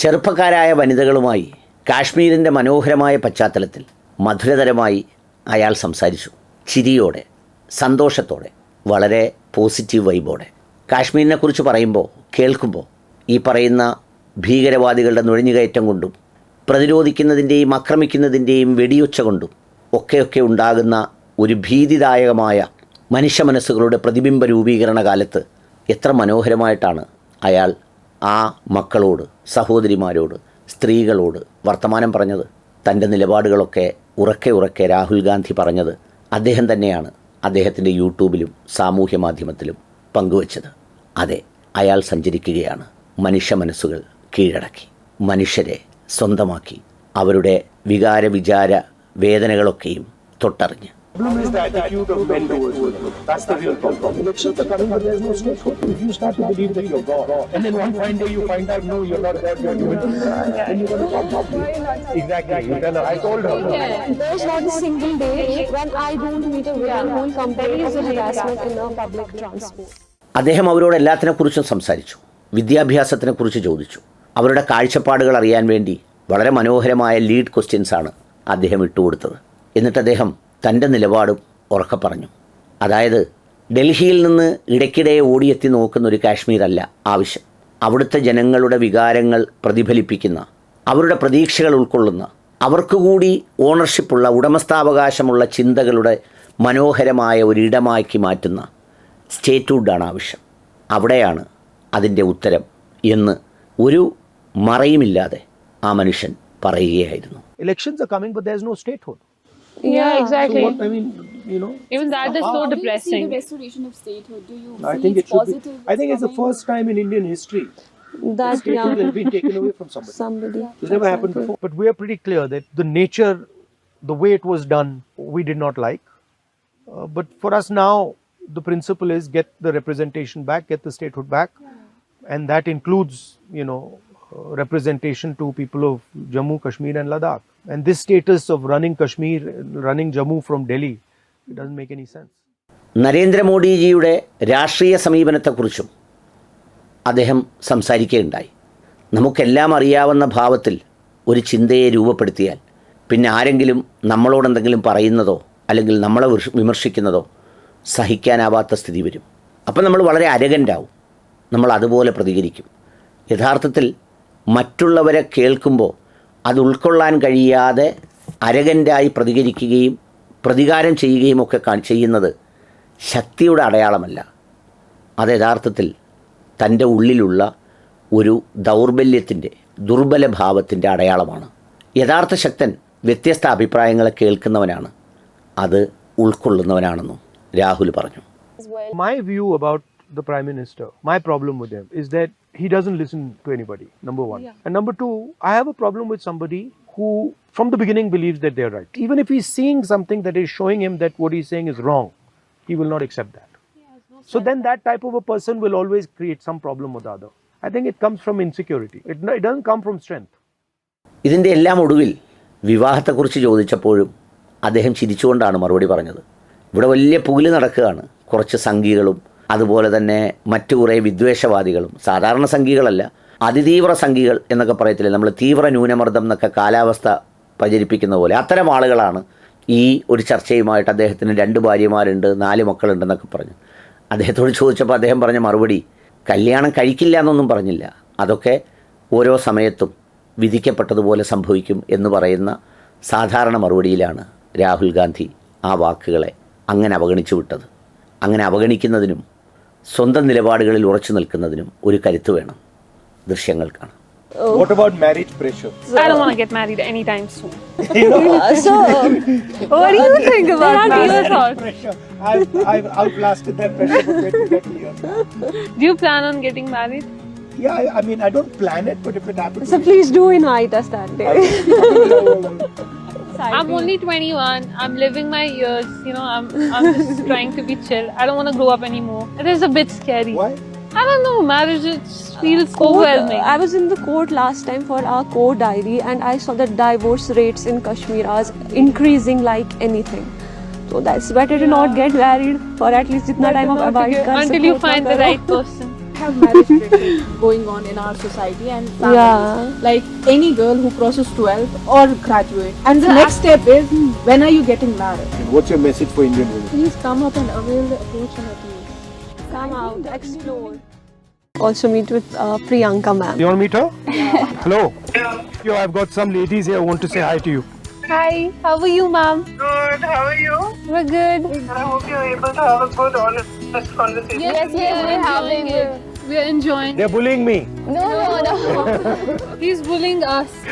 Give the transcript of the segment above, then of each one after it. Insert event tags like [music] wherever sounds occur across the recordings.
ചെറുപ്പക്കാരായ വനിതകളുമായി കാശ്മീരിന്റെ മനോഹരമായ പശ്ചാത്തലത്തിൽ മധുരതരമായി അയാൾ സംസാരിച്ചു. ചിരിയോടെ സന്തോഷത്തോടെ വളരെ പോസിറ്റീവ് വൈബോടെ. കാശ്മീരിനെ കുറിച്ച് പറയുമ്പോൾ കേൾക്കുമ്പോൾ ഈ പറയുന്ന ഭീകരവാദികളുടെ നുഴഞ്ഞുകയറ്റം കൊണ്ടും പ്രതിരോധിക്കുന്നതിന്റെയും ആക്രമിക്കുന്നതിന്റെയും വെടിയൊച്ച കൊണ്ടും ഒക്കെയൊക്കെ ഉണ്ടാകുന്ന ഒരു ഭീതിദായകമായ മനുഷ്യ മനസ്സുകളുടെ പ്രതിബിംബ രൂപീകരണ കാലത്ത് എത്ര മനോഹരമായിട്ടാണ് അയാൾ ആ മക്കളോട് സഹോദരിമാരോട് സ്ത്രീകളോട് വർത്തമാനം പറഞ്ഞത് തന്റെ നിലപാടുകളൊക്കെ ഉറക്കെ ഉറക്കെ രാഹുൽ ഗാന്ധി പറഞ്ഞത് അദ്ദേഹം തന്നെയാണ്. അദ്ദേഹത്തിന്റെ യൂട്യൂബിലും സാമൂഹ്യ മാധ്യമത്തിലും പങ്കുവച്ചത്. അതെ അയാൾ സഞ്ചരിക്കുകയാണ്. മനുഷ്യ മനസ്സുകൾ കീഴടക്കി. മനുഷ്യരെ സ്വന്തമാക്കി. അവരുടെ വികാര വിചാര വേദനകളൊക്കെയും തൊട്ടറിഞ്ഞ്. Problem is the attitude of men towards women. That's the real problem. Elections are coming, but there's no scope for it. If you start to believe that you're God, and then one fine day you find out, no, you're not God, you're human, then you're going to come up Exactly. You tell her, I told her. There's not a single day when I don't meet a woman who the harassment in a public transport. അദ്ദേഹം അവരോട് എല്ലാത്തിനെക്കുറിച്ചും സംസാരിച്ചു വിദ്യാഭ്യാസത്തിനെക്കുറിച്ച് ചോദിച്ചു അവരുടെ കാഴ്ചപ്പാടുകൾ അറിയാൻ വേണ്ടി വളരെ മനോഹരമായ ലീഡ് ക്വസ്റ്റ്യൻസാണ് അദ്ദേഹം ഇട്ടുകൊടുത്തത് എന്നിട്ട് അദ്ദേഹം തന്റെ നിലപാടും ഉറക്കെ പറഞ്ഞു. അതായത് ഡൽഹിയിൽ നിന്ന് ഇടയ്ക്കിടെ ഓടിയെത്തി നോക്കുന്ന ഒരു കാശ്മീരല്ല ആവശ്യം. അവിടുത്തെ ജനങ്ങളുടെ വികാരങ്ങൾ പ്രതിഫലിപ്പിക്കുന്ന അവരുടെ പ്രതീക്ഷകൾ ഉൾക്കൊള്ളുന്ന അവർക്ക് കൂടി ഓണർഷിപ്പുള്ള ഉടമസ്ഥാവകാശമുള്ള ചിന്തകളുടെ മനോഹരമായ ഒരിടമാക്കി മാറ്റുന്ന സ്റ്റേറ്റ്ഹുഡാണ് ആവശ്യം. അവിടെയാണ് അതിന്റെ ഉത്തരം എന്ന് ഒരു മറയുമില്ലാതെ ആ മനുഷ്യൻ പറയുകയായിരുന്നു. Elections coming coming, but is no statehood. Yeah, So exactly. what, I mean, you know, Even that is so How do you see depressing. the restoration of statehood? Do you I see think it it's should be. I think it's the first time in Indian history That statehood has yeah, been taken away from somebody. somebody. It's never happened before. But we are pretty clear that the nature, the way it was done, we did not like. Uh, but for us now, the principle is get the representation back, get the statehood back, and that includes, you know, representation to people of Jammu, Kashmir, and Ladakh. And this status of running Kashmir, running Jammu from Delhi, it doesn't make any sense. നരേന്ദ്രമോദിജിയുടെ രാഷ്ട്രീയ സമീപനത്തെക്കുറിച്ചും അദ്ദേഹം സംസാരിക്കുകയുണ്ടായി നമുക്കെല്ലാം അറിയാവുന്ന ഭാവത്തിൽ ഒരു ചിന്തയെ രൂപപ്പെടുത്തിയാൽ പിന്നെ ആരെങ്കിലും നമ്മളോടെന്തെങ്കിലും പറയുന്നതോ അല്ലെങ്കിൽ നമ്മളെ വിമർശിക്കുന്നതോ സഹിക്കാനാവാത്ത സ്ഥിതി വരും അപ്പം നമ്മൾ വളരെ അരകന്റാവും നമ്മൾ അതുപോലെ പ്രതികരിക്കും യഥാർത്ഥത്തിൽ മറ്റുള്ളവരെ കേൾക്കുമ്പോൾ അത് ഉൾക്കൊള്ളാൻ കഴിയാതെ അരകന്റായി പ്രതികരിക്കുകയും പ്രതികാരം ചെയ്യുകയും ഒക്കെ ചെയ്യുന്നത് ശക്തിയുടെ അടയാളമല്ല. അത് യഥാർത്ഥത്തിൽ തന്റെ ഉള്ളിലുള്ള ഒരു ദൗർബല്യത്തിന്റെ ദുർബല ഭാവത്തിന്റെ അടയാളമാണ്. യഥാർത്ഥ ശക്തൻ വ്യത്യസ്ത അഭിപ്രായങ്ങളെ കേൾക്കുന്നവനാണ്. അത് ഉൾക്കൊള്ളുന്നവനാണെന്നും രാഹുൽ പറഞ്ഞു. My view about the prime minister my problem with him is that he doesn't listen to anybody, number one. Yeah. And number two, I have a problem with somebody who, from the beginning, believes that they're right. Even if he's seeing something that is showing him that what he's saying is wrong, he will not accept that. No So then that type of a person will always create some problem or the other. I think it comes from insecurity. It, it doesn't come from strength. ഇതിന്റെ എല്ലാം ഒടുവിൽ വിവാഹത്തെക്കുറിച്ച് ചോദിച്ചപ്പോഴും അദ്ദേഹം ചിരിച്ചുകൊണ്ടാണ് മറുപടി പറഞ്ഞത് ഇവിടെ വലിയ പുകിൽ നടക്കുകയാണ് കുറച്ച് സംഘികളും അതുപോലെ തന്നെ മറ്റു കുറേ വിദ്വേഷവാദികളും സാധാരണ സംഘികളല്ല അതിതീവ്ര സംഘികൾ എന്നൊക്കെ പറയത്തില്ലേ? നമ്മൾ തീവ്ര ന്യൂനമർദ്ദം എന്നൊക്കെ കാലാവസ്ഥ പ്രചരിപ്പിക്കുന്ന പോലെ അത്തരം ആളുകളാണ് ഈ ഒരു ചർച്ചയുമായിട്ട് അദ്ദേഹത്തിന് രണ്ട് ഭാര്യമാരുണ്ട് നാല് മക്കളുണ്ടെന്നൊക്കെ പറഞ്ഞു. അദ്ദേഹത്തോട് ചോദിച്ചപ്പോൾ അദ്ദേഹം പറഞ്ഞ മറുപടി കല്യാണം കഴിക്കില്ല എന്നൊന്നും പറഞ്ഞില്ല. അതൊക്കെ ഓരോ സമയത്തും വിധിക്കപ്പെട്ടതുപോലെ സംഭവിക്കും എന്ന് പറയുന്ന സാധാരണ മറുപടിയിലാണ് രാഹുൽ ഗാന്ധി ആ വാക്കുകളെ അങ്ങനെ അവഗണിച്ചു വിട്ടത്. അങ്ങനെ അവഗണിക്കുന്നതിനും സ്വന്തം നിലപാടുകളിൽ ഉറച്ചു നിൽക്കുന്നതിനും ഒരു കരുത്ത് വേണം ദൃശ്യങ്ങൾ കാണാം What about marriage pressure? I don't want to get married anytime soon. So, What do you think about that? Your pressure. I've, I've outlasted that pressure for 20, 30 years. Do you plan on getting married? Yeah, I, I mean, I don't plan it, but if it happens, so please do invite us that day. I'm only 21. I'm living my years. You know, I'm I'm just [laughs] trying to be chill. I don't want to grow up anymore. It is a bit scary. why? I don't know. Marriage it just feels Court- overwhelming. I was in the court last time for our court diary and I saw that divorce rates in Kashmir are increasing like anything. So that's better to not get married for at least jitna time of Not to abide get- kar until you find the right person. [laughs] have marriage [laughs] pressure going on in our society and families. Yeah. Like any girl who crosses 12 or graduate. And the next step is when are you getting married? What's your message for Indian women? Please come up and avail the opportunity. Come out, explore. Also meet with uh, Priyanka ma'am. You want to meet her? Hello. Yo, I've got some ladies here who want to say hi to you. Hi, how are you, ma'am? Good. How are you? We're good. I hope you're able to have a good, honest conversation. Yes, yes, we're having it. We're enjoying. They're bullying me. He's bullying us. [laughs]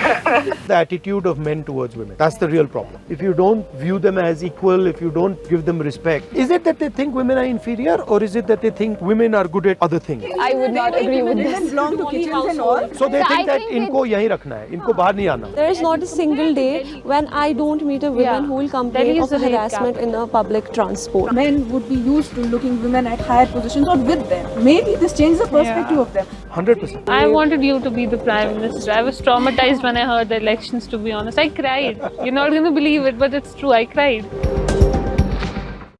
The attitude of men towards women. That's the real problem. If you don't view them as equal, if you don't give them respect, is it that they think women are inferior or is it that they think women are good at other things? I would not agree with this. belong to kitchens and all. So they I think that think it- इनको यहीं रखना है इनको बाहर नहीं आना There is not a single day when I don't meet a woman Yeah. who will Delhi complain is of the rape harassment in a public transport. Men would be used to looking women at higher positions or with them. Maybe this changes the perspective of them. 100% I wanted you to be the prime minister. I was traumatized when I heard the elections, to be honest. I cried. You're not going to believe it, but it's true. I cried.